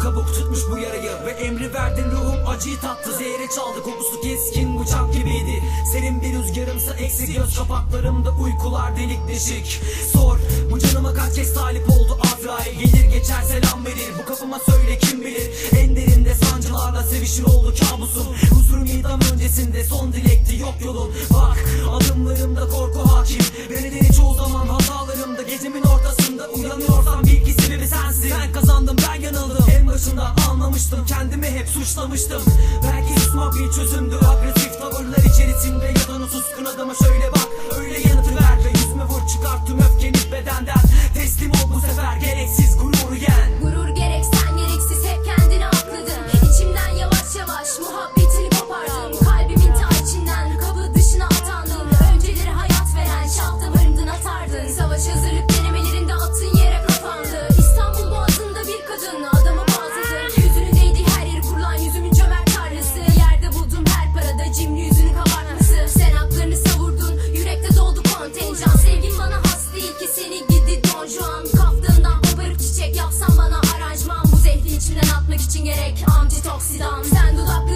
açmış bu yarayı Ve emri verdin ruhum acıyı tattı. Zehre çaldı kokusu keskin bıçak gibiydi. Senin bir rüzgarımsa eksik göz kapaklarımda uykular delik deşik. Sor bu canıma kaç kez talip oldu Azrail? Gelir geçer selam verir bu kapıma söyle kim bilir? En derinde sancılarla sevişir oldu kabusum Huzurum idam öncesinde son dilekti yok yolun. Bak adımlarımda korku hep suçlamıştım. Belki susmak bir çözümdü Agresif tavırlar içerisinde ya da suskun adama şöyle bak. Öyle yanıtı ver oksidan Sen dudaklı